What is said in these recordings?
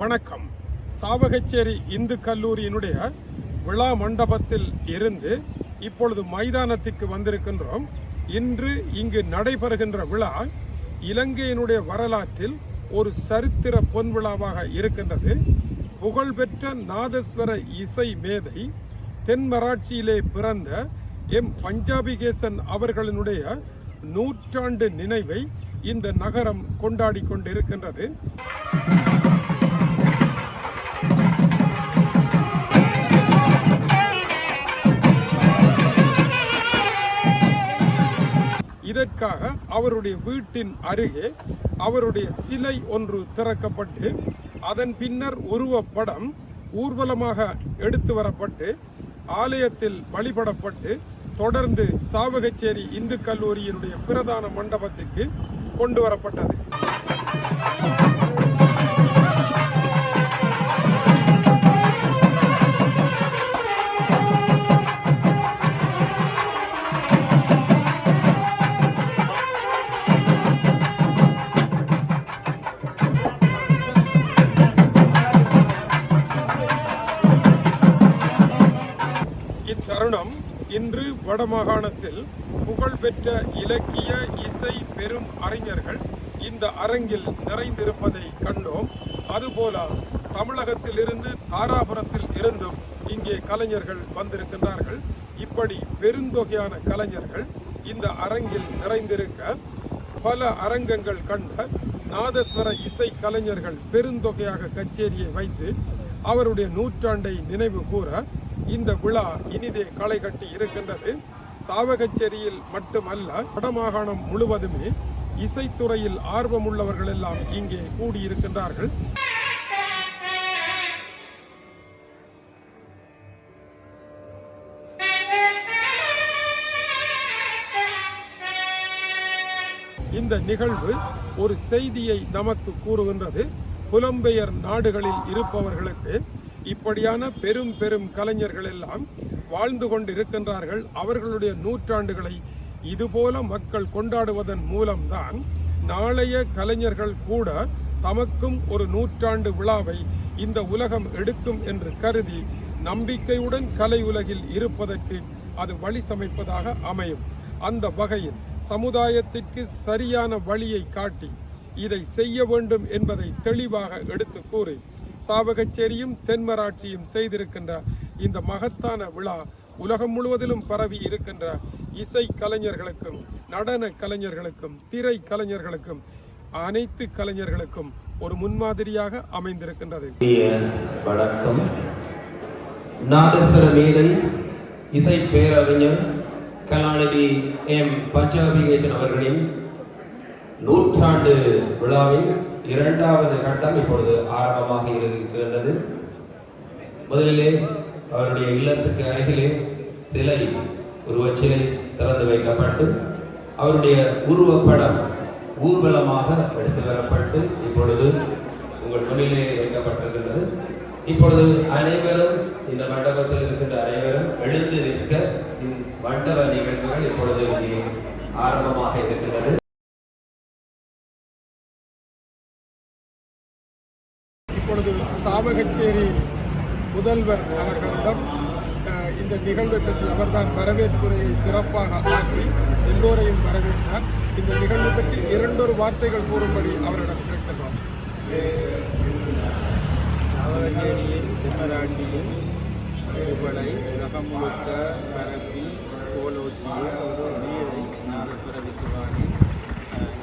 வணக்கம். சாவகச்சேரி இந்து கல்லூரியினுடைய விழா மண்டபத்தில் இருந்து இப்பொழுது மைதானத்திற்கு வந்திருக்கின்றோம். இன்று இங்கு நடைபெறுகின்ற விழா இலங்கையினுடைய வரலாற்றில் ஒரு சரித்திர பொன் விழாவாக இருக்கின்றது. புகழ்பெற்ற நாதஸ்வர இசை மேதை தென்மராட்சியிலே பிறந்த எம். பஞ்சாபிகேசன் அவர்களினுடைய நூற்றாண்டு நினைவை இந்த நகரம் கொண்டாடி கொண்டிருக்கின்றது. அதற்காக அவருடைய வீட்டின் அருகே அவருடைய சிலை ஒன்று திறக்கப்பட்டு அதன் பின்னர் உருவப்படம் ஊர்வலமாக எடுத்து வரப்பட்டு ஆலயத்தில் வழிபடப்பட்டு தொடர்ந்து சாவகச்சேரி இந்து கல்லூரியினுடைய பிரதான மண்டபத்துக்கு கொண்டு வரப்பட்டது. வடமாகாணத்தில் புகழ்பெற்ற இலக்கிய இசை பெரும் அறிஞர்கள் இந்த அரங்கில் நிறைந்திருப்பதை கண்டோம். அதுபோல தமிழகத்திலிருந்து தாராபுரத்தில் இருந்தும் இங்கே கலைஞர்கள் வந்திருக்கின்றார்கள். இப்படி பெருந்தொகையான கலைஞர்கள் இந்த அரங்கில் நிறைந்திருக்க பல அரங்கங்கள் கண்ட நாதஸ்வர இசை கலைஞர்கள் பெருந்தொகையாக கச்சேரியை வைத்து அவருடைய நூற்றாண்டை நினைவு கூற இந்த விழா இனிதே களை கட்டி இருக்கின்றது. சாவகச்சேரியில் மட்டுமல்ல வடமாகாணம் முழுவதுமே இசைத்துறையில் ஆர்வமுள்ளவர்கள் எல்லாம் இங்கே கூடியிருக்கின்றார்கள். இந்த நிகழ்வு ஒரு செய்தியை நமக்கு கூறுகின்றது. புலம்பெயர் நாடுகளில் இருப்பவர்களுக்கு இப்படியான பெரும் பெரும் கலைஞர்கள் எல்லாம் வாழ்ந்து கொண்டிருக்கின்றார்கள். அவர்களுடைய நூற்றாண்டுகளை இதுபோல மக்கள் கொண்டாடுவதன் மூலம்தான் நாளைய கலைஞர்கள் கூட தமக்கும் ஒரு நூற்றாண்டு விழாவை இந்த உலகம் எடுக்கும் என்று கருதி நம்பிக்கையுடன் கலை உலகில் இருப்பதற்கு அது வழி சமைப்பதாக அமையும். அந்த வகையில் சமுதாயத்திற்கு சரியான வழியை காட்டி இதை செய்ய வேண்டும் என்பதை தெளிவாக எடுத்து கூறி சாவகச்சேரியும் தென்மராட்சியும் செய்திருக்கின்ற இந்த மகத்தான விழா உலகம் முழுவதிலும் பரவி இருக்கின்ற இசை கலைஞர்களுக்கும் நடன கலைஞர்களுக்கும் திரை கலைஞர்களுக்கும் அனைத்து கலைஞர்களுக்கும் ஒரு முன்மாதிரியாக அமைந்திருக்கின்றது. வணக்கம். நாதஸ்வர மேதை இசை பேரறிஞர் கலாநிதி எம். பஞ்சாபிகேசன் அவர்களின் நூற்றாண்டு விழாவின் இரண்டாவது கட்டம் இப்பொழுது ஆரம்பமாக இருக்கின்றது. முதலிலே அவருடைய இல்லத்துக்கு அருகிலே சிலை உருவச்சிலை திறந்து வைக்கப்பட்டு அவருடைய உருவப்படம் ஊர்வலமாக எடுத்து வரப்பட்டு இப்பொழுது உங்கள் முன்னிலே வைக்கப்பட்டிருக்கின்றது. இப்பொழுது அனைவரும் இந்த மண்டபத்தில் இருக்கின்ற அனைவரும் எழுந்து நிற்க இந்த மண்டப நிகழ்வுகள் இப்பொழுது ஆரம்பமாக இருக்கின்றது. கச்சேரி முதல்வர் அவர்களிடம் இந்த நிகழ்வை பற்றி அவர்தான் வரவேற்புரையை சிறப்பாக ஆற்றி எல்லோரையும் வரவேற்றார். இந்த நிகழ்வு பற்றி இரண்டொரு வார்த்தைகள் கூறும்படி அவரிடம் கேட்கலாம். நவகச்சேரியின் தென்மராட்சியின் புகழை உலகம் முழுக்க பரப்பி கோலோச்சிய ஒரு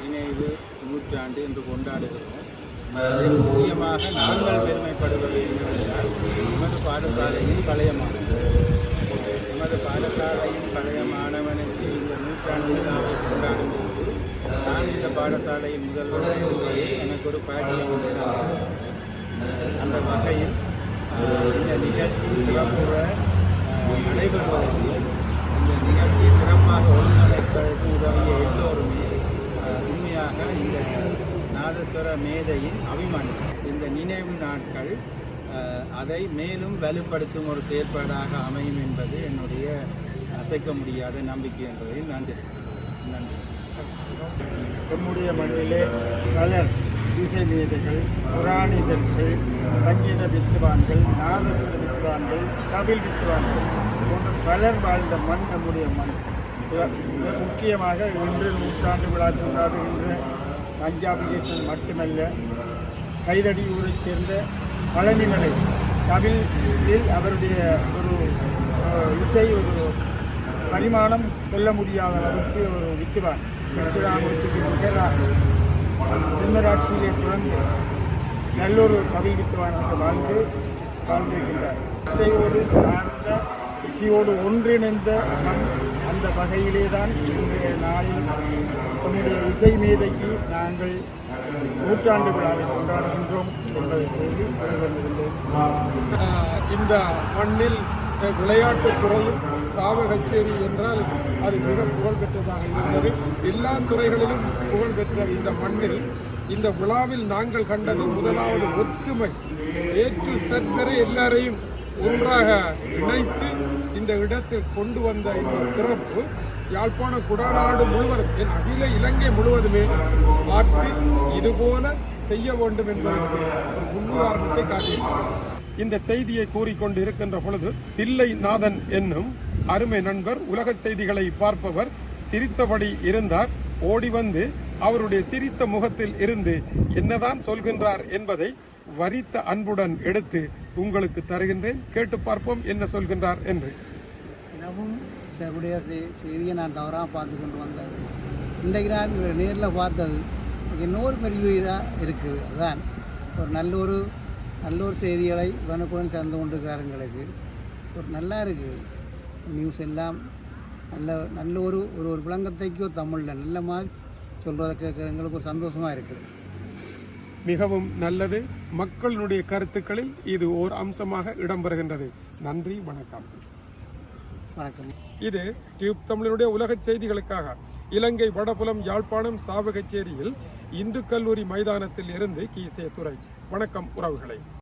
நினைவு நூற்றாண்டு என்று கொண்டாடுகிறோம். முக்கியமாக நாங்கள் பெருமைப்படுவது என்னவென்றால் எமது பாடசாலையின் பழைய மாணவன் எமது பாடசாலையின் பழைய மாணவனுக்கு இந்த நூற்றாண்டு விழாவை கொண்டாடும் போது நான் இந்த பாடசாலையின் முதல்வர் எனக்கு ஒரு பாக்கியம் அந்த வகையில் இந்த நிகழ்ச்சி சிறப்புற நடைபெறுவதற்கு நாதஸ்வர மேதையின் அபிமானி இந்த நினைவு நாட்கள் அதை மேலும் வலுப்படுத்தும் ஒரு செயற்பாடாக அமையும் என்பது என்னுடைய அசைக்க முடியாத நம்பிக்கை என்பதை நன்றி. நன்றி. நம்முடைய மண்ணிலே பலர் இசை மேதைகள் புராணிதர்கள் சங்கீத வித்வான்கள் நாதஸ்வர வித்வான்கள் கபில் வித்வான்கள் போன்ற பலர் வாழ்ந்த மண் நம்முடைய மண். மிக முக்கியமாக இன்று நூற்றாண்டு விழா கொண்டாடுகின்ற பஞ்சாபிகேசன் மட்டுமல்ல கைதடி ஊரைச் சேர்ந்த பழனிமலை தமிழில் அவருடைய ஒரு இசை ஒரு பரிமாணம் சொல்ல முடியாத அளவுக்கு ஒரு வித்துவான் தட்சிணாமூர்த்திக்கு நிகராக தென்மராட்சியிலே பிறந்து நல்லொரு தமிழ் வித்துவானாக வாழ்ந்து வாழ்ந்திருக்கின்றார். இசையோடு சார்ந்த இசையோடு ஒன்றிணைந்த மண் அந்த வகையிலே தான் இன்றைய நாளில் நம்முடைய இசை மேதைக்கு நாங்கள் நூற்றாண்டு விழாவை கொண்டாடுகின்றோம் என்பதை கூறி இந்த மண்ணில் விளையாட்டு விளையாட்டுத் துறையும் சாவ கச்சேரி என்றால் அது மிக புகழ் பெற்றதாக இருந்தது. எல்லா துறைகளிலும் புகழ் பெற்ற இந்த மண்ணில் இந்த விழாவில் நாங்கள் கண்டது முதலாவது ஒற்றுமை. ஏற்று சற்வரை எல்லாரையும் ஒன்றாக இணைத்து இந்த இடத்தில் கொண்டு வந்த இந்த சிறப்பு யாழ்ப்பாண குடாநாடு முழுவதும் என் அகில இலங்கை முழுவதுமே மாற்றி இதுபோல செய்ய வேண்டும் என்பதற்கு ஒரு முன்னுதாரணத்தை காட்டியிருக்கிறார். இந்த செய்தியை கூறிக்கொண்டு இருக்கின்ற பொழுது தில்லை நாதன் என்னும் அருமை நண்பர் உலக செய்திகளை பார்ப்பவர் சிரித்தபடி இருந்தார். ஓடி வந்து அவருடைய சிரித்த முகத்தில் இருந்து என்னதான் சொல்கின்றார் என்பதை வரித்த அன்புடன் எடுத்து உங்களுக்கு தருகின்றேன். கேட்டு பார்ப்போம் என்ன சொல்கின்றார் என்று. தினமும் சாருடைய செய்தியை நான் தவறாக பார்த்து கொண்டு வந்தேன். இன்றைக்கு நான் இவரை நேரில் பார்த்தது இன்னொரு பெரிய இதாக இருக்குது. அதுதான் ஒரு நல்ல ஒரு நல்ல ஒரு செய்திகளை உடனுக்குடன் சேர்ந்து கொண்டிருக்கிறாருங்களுக்கு ஒரு நல்லா இருக்குது நியூஸ் எல்லாம் நல்ல நல்ல ஒரு ஒரு ஒரு விளங்கத்தைக்கு ஒரு தமிழில் நல்ல மாதிரி சொல்கிறத கேட்குறவங்களுக்கு ஒரு சந்தோஷமாக இருக்குது. மிகவும் நல்லது. மக்களுடைய கருத்துக்களில் இது ஓர் அம்சமாக இடம்பெறுகின்றது. நன்றி வணக்கம். வணக்கம். இது டியூப் தமிழருடைய உலக செய்திகளுக்காக. இலங்கை வடபுலம் யாழ்ப்பாணம் சாவகச்சேரியில் இந்து கல்லூரி மைதானத்தில் இருந்து கீசே துறை வணக்கம் உறவுகளை.